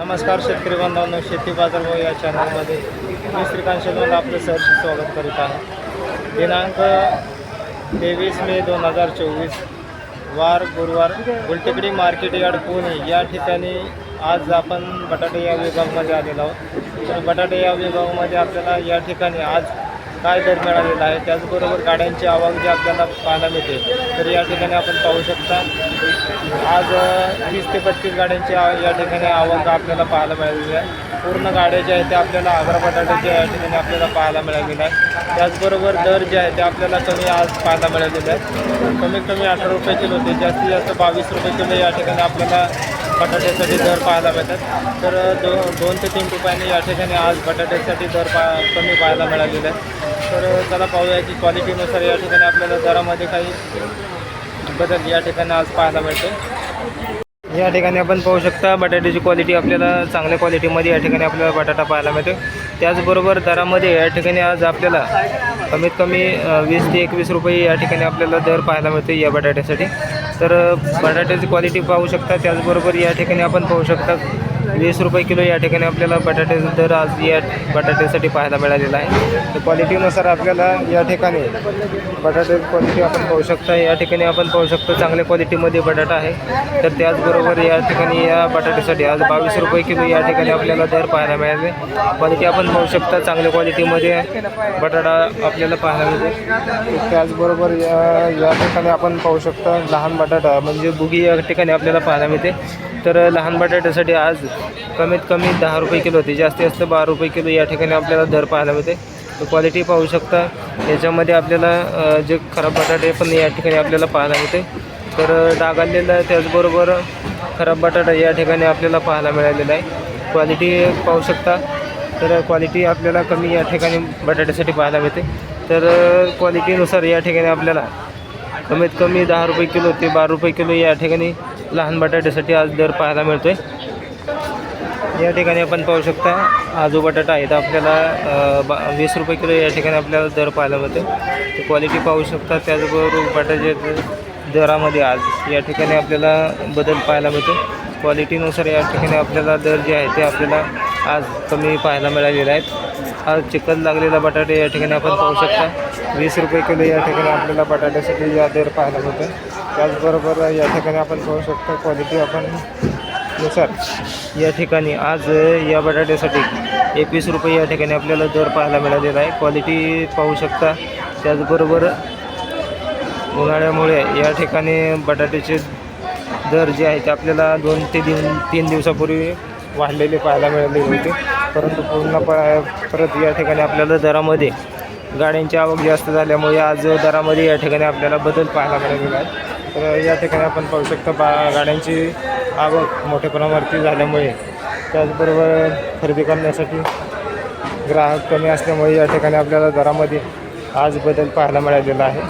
नमस्कार शेतकरी बांधवांनो शेती बाजार भाऊ या चॅनलमध्ये मी श्रीकांत शेलवंत आपलं सहर्ष स्वागत करीत आहे. दिनांक तेवीस मे दोन हजार चोवीस वार गुरुवार गुलटेकडी मार्केट यार्ड पुणे. या ठिकाणी आज आपण बटाटे या विभागामध्ये आलेलो आहोत. तर बटाटे या विभागामध्ये आपल्याला या ठिकाणी आज काय दर मिळालेला आहे त्याचबरोबर गाड्यांची आवक जी आपल्याला पाहायला मिळते तर या ठिकाणी आपण पाहू शकता. आज वीस ते पस्तीस गाड्यांची या ठिकाणी आवक आपल्याला पाहायला मिळालेली आहे. पूर्ण गाड्या ज्या आहेत त्या आपल्याला आग्रा बटाट्याच्या या ठिकाणी आपल्याला पाहायला मिळालेल्या आहे त्याचबरोबर दर जे आहे ते आपल्याला कमी आज पाहायला मिळालेले आहेत. कमीत कमी अठरा रुपये किलो होते जास्तीत जास्त बावीस रुपये किलो या ठिकाणी आपल्याला बटाट्यासाठी दर पाहायला मिळतात. तर दो दोन ते तीन रुपयांनी या ठिकाणी आज बटाट्यासाठी दर पा कमी पाहायला मिळालेले आहे तर त्याला पाहूया की क्वालिटीनुसार या ठिकाणी आपल्याला दरामध्ये काही बदल या ठिकाणी आज पाहायला मिळते या ठिकाणी आपण पाहू शकता बटाट्याची क्वालिटी आपल्याला चांगल्या क्वालिटीमध्ये या ठिकाणी आपल्याला बटाटा पाहायला मिळतो त्याचबरोबर दरामध्ये या ठिकाणी आज आपल्याला कमीत कमी वीस ते एकवीस रुपये या ठिकाणी आपल्याला दर पाहायला मिळतो या बटाट्यासाठी. तर बटाट्याची क्वालिटी पाहू शकता त्याचबरोबर या ठिकाणी आपण पाहू शकता वीस रुपये किलो या ठिकाणी आपल्याला बटाटे दर आज या बटाट्यासाठी पाहायला मिळालेला आहे. तर क्वालिटीनुसार आपल्याला या ठिकाणी बटाटे क्वालिटी आपण पाहू शकता. या ठिकाणी आपण पाहू शकतो चांगल्या क्वालिटीमध्ये बटाटा आहे. तर त्याचबरोबर या ठिकाणी या बटाट्यासाठी आज बावीस रुपये किलो या ठिकाणी आपल्याला दर पाहायला मिळाले. क्वालिटी आपण पाहू शकता चांगल्या क्वालिटीमध्ये बटाटा आपल्याला पाहायला मिळतो. त्याचबरोबर या या ठिकाणी आपण पाहू शकता लहान बटाटा म्हणजे बुगी या ठिकाणी आपल्याला पाहायला मिळते. तर लहान बटाट्यासाठी आज कमीत कमी दहा रुपये किलो होते. जास्तीत जास्त बारा रुपये किलो या ठिकाणी आपल्याला दर पाहायला मिळते. तर क्वालिटी पाहू शकता. याच्यामध्ये आपल्याला जे खराब बटाटे पण या ठिकाणी आपल्याला पाहायला मिळते. तर डाग त्याचबरोबर खराब बटाटा या ठिकाणी आपल्याला पाहायला मिळालेला आहे. क्वालिटी पाहू शकता. तर क्वालिटी आपल्याला कमी या ठिकाणी बटाट्यासाठी पाहायला मिळते. तर क्वालिटीनुसार या ठिकाणी आपल्याला कमीत कमी दहा रुपये किलो ते बारा रुपये किलो या ठिकाणी लहान बटाट्यासाठी आज दर पाहायला मिळतो आहे या ठिकाणी आपण पाहू शकता आजू बटाटा आहेत. आपल्याला बा वीस रुपये किलो या ठिकाणी आपल्याला दर पाहायला मिळतो तर क्वालिटी पाहू शकता त्याचबरोबर बटाट्याचे दरामध्ये आज या ठिकाणी आपल्याला बदल पाहायला मिळतो क्वालिटीनुसार या ठिकाणी आपल्याला दर जे आहे ते आपल्याला आज कमी पाहायला मिळालेले आहेत. आज चिकन लागलेला बटाटे या ठिकाणी आपण पाहू शकता. वीस रुपये किलो या ठिकाणी आपल्याला बटाट्यासाठी या दर पाहायला मिळतो त्याचबरोबर या ठिकाणी आपण पाहू शकतो क्वालिटी आपण नुसार. या ठिकाणी आज या बटाट्यासाठी एकवीस रुपये या ठिकाणी आपल्याला दर पाहायला मिळालेला आहे. क्वालिटी पाहू शकता. त्याचबरोबर उन्हाळ्यामुळे या ठिकाणी बटाट्याचे दर जे आहे ते आपल्याला दोन ते दिन तीन दिवसापूर्वी वाढलेले पाहायला मिळाले होते. परंतु पूर्ण प परत या ठिकाणी आपल्याला दरामध्ये गाड्यांची आवक जास्त झाल्यामुळे आज दरामध्ये या ठिकाणी आपल्याला बदल पाहायला मिळालेला आहे. तर या ठिकाणी आपण पाहू शकता बा गाड्यांची आवक मोठ्या प्रमाणावरती झाल्यामुळे त्याचबरोबर खरेदी करण्यासाठी ग्राहक कमी असल्यामुळे या ठिकाणी आपल्याला दरामध्ये आज बदल पाहायला मिळालेला आहे.